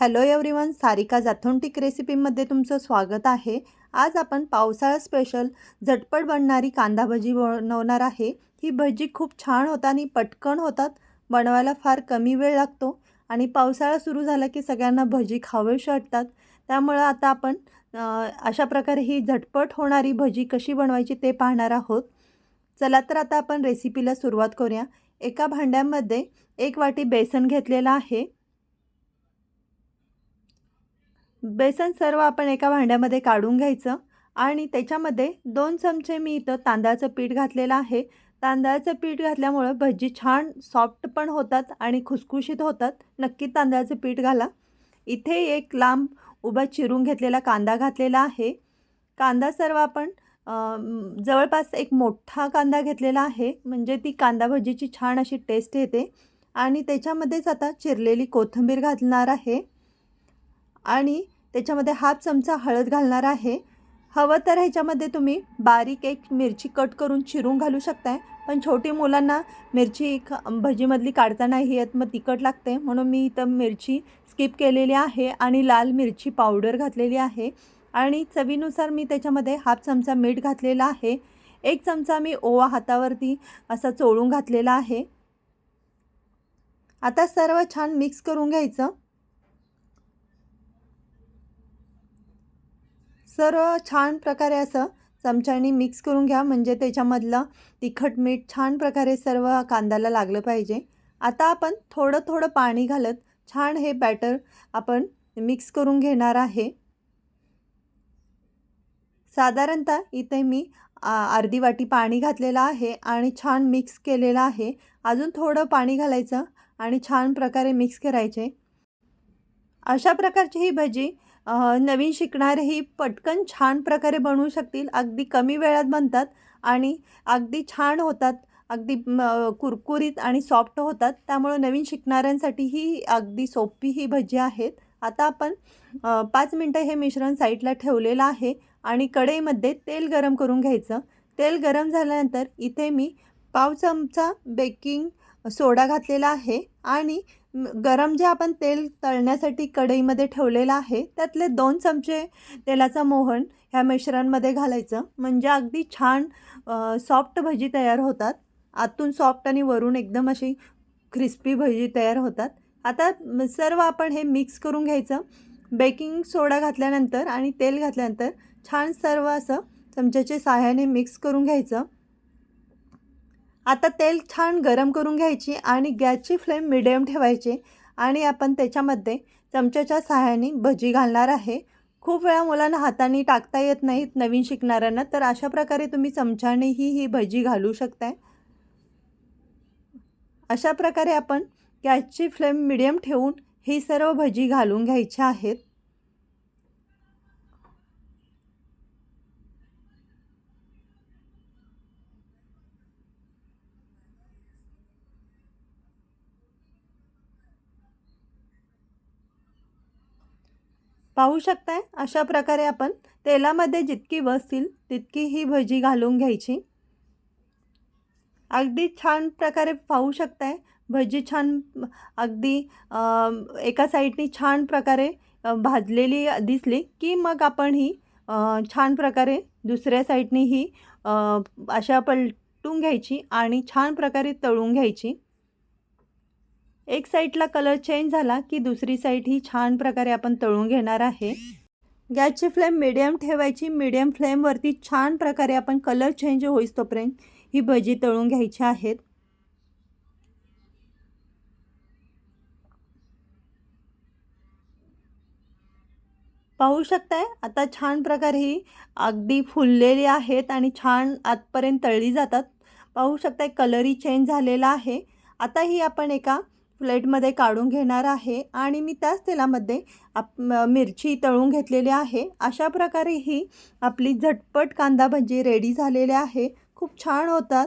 Hello everyone Sarika जाथोंटिक रेसिपीमध्ये तुमचं स्वागत आहे. आज आपण पावसाळा स्पेशल झटपट बनणारी कांदा भजी बनवणार आहे. ही भजी खूप छान होतात आणि पटकन होतात. बनवायला फार कमी वेळ लागतो. आणि पावसाळा सुरू झाला की सगळ्यांना भजी खावेशी वाटतात. त्यामुळं आता आपण अशा प्रकारे ही झटपट होणारी भजी कशी बनवायची ते पाहणार आहोत. चला तर आता आपण रेसिपीला सुरुवात करूया. एका भांड्यामध्ये एक वाटी बेसन घेतलेलं आहे. बेसन सर्व आपण एका भांड्यामध्ये काढून घ्यायचं आणि त्याच्यामध्ये दोन चमचे मी इथं तांदळाचं पीठ घातलेलं आहे. तांदळाचं पीठ घातल्यामुळं भजी छान सॉफ्ट पण होतात आणि खुसखुशीत होतात. नक्की तांदळाचं पीठ घाला. इथे एक लांब उभा चिरून घेतलेला कांदा घातलेला आहे. कांदा सर्व आपण जवळपास एक मोठा कांदा घेतलेला आहे. म्हणजे ती कांदा भजीची छान अशी टेस्ट येते. आणि त्याच्यामध्येच आता चिरलेली कोथिंबीर घालणार आहे. आणि त्याच्यामध्ये हाफ चमचा हळद घालणार आहे. हवं तर ह्याच्यामध्ये तुम्ही बारीक एक मिरची कट करून चिरून घालू शकताय. पण छोटी मुलांना मिरची ख भजीमधली काढतानाही येत मग तिखट लागते म्हणून मी इथं मिरची स्किप केलेली आहे आणि लाल मिरची पावडर घातलेली आहे. आणि चवीनुसार मी त्याच्यामध्ये हाफ चमचा मीठ घातलेला आहे. एक चमचा मी ओवा हातावरती असा चोळून घातलेला आहे. आता सर्व छान मिक्स करून घ्यायचं. सर्व छान प्रकारे असं चमच्याने मिक्स करून घ्या. म्हणजे त्याच्यामधलं तिखट मीठ छान प्रकारे सर्व कांद्याला लागलं पाहिजे. आता आपण थोडं थोडं पाणी घालत छान हे बॅटर आपण मिक्स करून घेणार आहे. साधारणतः इथे मी अर्धी वाटी पाणी घातलेलं आहे आणि छान मिक्स केलेलं आहे. अजून थोडं पाणी घालायचं आणि छान प्रकारे मिक्स करायचे. अशा प्रकारची ही भजी नवीन शिकणारेही पटकन छान प्रकारे बनवू शकतील. अगदी कमी वेळात बनतात आणि अगदी छान होतात. अगदी कुरकुरीत आणि सॉफ्ट होतात. त्यामुळं नवीन शिकणाऱ्यांसाठी ही अगदी सोपी ही भजी आहेत. आता आपण पाच मिनटं हे मिश्रण साईडला ठेवलेलं आहे आणि कढईमध्ये तेल गरम करून घ्यायचं. तेल गरम झाल्यानंतर इथे मी पाव चमचा बेकिंग सोडा घातलेला आहे आणि गरम जे आपण तेल तळण्यासाठी कढईमध्ये ठेवलेलं आहे त्यातले दोन चमचे तेलाचं मोहन ह्या मिश्रणमध्ये घालायचं. म्हणजे अगदी छान सॉफ्ट भजी तयार होतात. आतून सॉफ्ट आणि वरून एकदम अशी क्रिस्पी भजी तयार होतात. आता सर्व आपण हे मिक्स करून घ्यायचं. बेकिंग सोडा घातल्यानंतर आणि तेल घातल्यानंतर छान सर्व असं चमच्याच्या साह्याने मिक्स करून घ्यायचं. आता तेल छान गरम करून घ्यायची आणि गॅसची फ्लेम मिडियम ठेवायची आणि आपण त्याच्यामध्ये चमच्याच्या सहाय्याने भजी घालणार आहे. खूप वेळा मुलांना हाताने टाकता येत नाहीत नवीन शिकणाऱ्यांना. तर अशा प्रकारे तुम्ही चमच्यानेही ही भजी घालू शकताय. अशा प्रकारे आपण गॅसची फ्लेम मिडियम ठेवून ही सर्व भजी घालून घ्यायच्या आहेत. पाहू शकताय अशा प्रकारे आपण तेलामध्ये जितकी बसतील तितकी ही भजी घालून घ्यायची. अगदी छान प्रकारे पाहू शकताय भजी छान अगदी एका साईडनी छान प्रकारे भाजलेली दिसली की मग आपण ही छान प्रकारे दुसऱ्या साईडनी ही अशा पलटून घ्यायची आणि छान प्रकारे तळून घ्यायची. एक साईडला कलर चेंज झाला की दुसरी साईड ही छान प्रकारे आपण तळून घेणार आहे. गॅसची फ्लेम मिडियम ठेवायची. मिडियम फ्लेमवरती छान प्रकारे आपण कलर चेंज होईस तोपर्यंत ही भजी तळून घ्यायची आहेत. पाहू शकताय? आता छान प्रकारे ही अगदी फुललेली आहेत आणि छान आतपर्यंत तळली जातात. पाहू शकताय कलरही चेंज झालेला आहे. आता ही आपण एका प्लेटमध्ये काढून घेणार आहे आणि मी त्याच तेलामध्ये आप मिरची तळून घेतलेली आहे. अशा प्रकारे ही आपली झटपट कांदा भजी रेडी झालेली आहे. खूप छान होतात.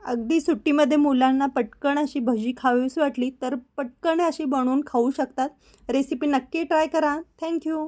अगदी सुट्टीमध्ये मुलांना पटकन अशी भजी खावीच वाटली तर पटकन अशी बनवून खाऊ शकतात. रेसिपी नक्की ट्राय करा. थँक्यू